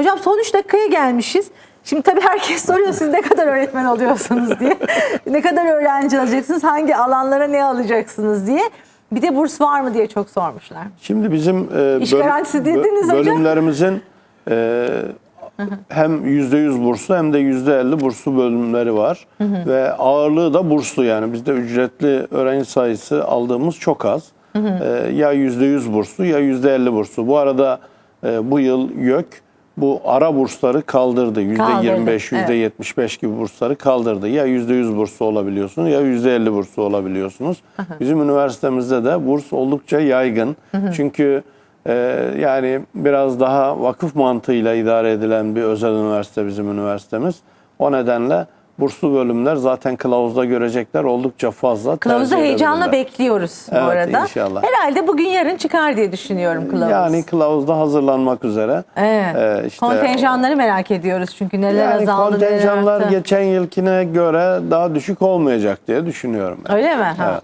Hocam son 3 dakikaya gelmişiz. Şimdi tabii herkes soruyor siz ne kadar öğretmen oluyorsunuz diye. ne kadar öğrenci alacaksınız, hangi alanlara ne alacaksınız diye. Bir de burs var mı diye çok sormuşlar. Şimdi bizim e, İş garantisi dediniz bölümlerimizin e, hem %100 burslu hem de %50 burslu bölümleri var. Ve ağırlığı da burslu yani. Bizde ücretli öğrenci sayısı aldığımız çok az. E, ya %100 burslu ya %50 burslu. Bu arada e, bu yıl YÖK bu ara bursları kaldırdı. %25, Kaldırdı, %75 gibi bursları kaldırdı. Ya %100 burslu olabiliyorsunuz ya %50 burslu olabiliyorsunuz. Bizim üniversitemizde de burs oldukça yaygın. Çünkü e, yani biraz daha vakıf mantığıyla idare edilen bir özel üniversite bizim üniversitemiz. O nedenle burslu bölümler zaten kılavuzda görecekler oldukça fazla. Kılavuzu heyecanla bekliyoruz bu Evet, arada. inşallah. Herhalde bugün yarın çıkar diye düşünüyorum kılavuz. Yani kılavuzda hazırlanmak üzere. Evet. Ee, işte- Kontenjanları merak ediyoruz çünkü neler Yani azaldı neler kontenjanlar arttı. geçen yılkine göre daha düşük olmayacak diye düşünüyorum. ben. Öyle mi? Ha. Evet.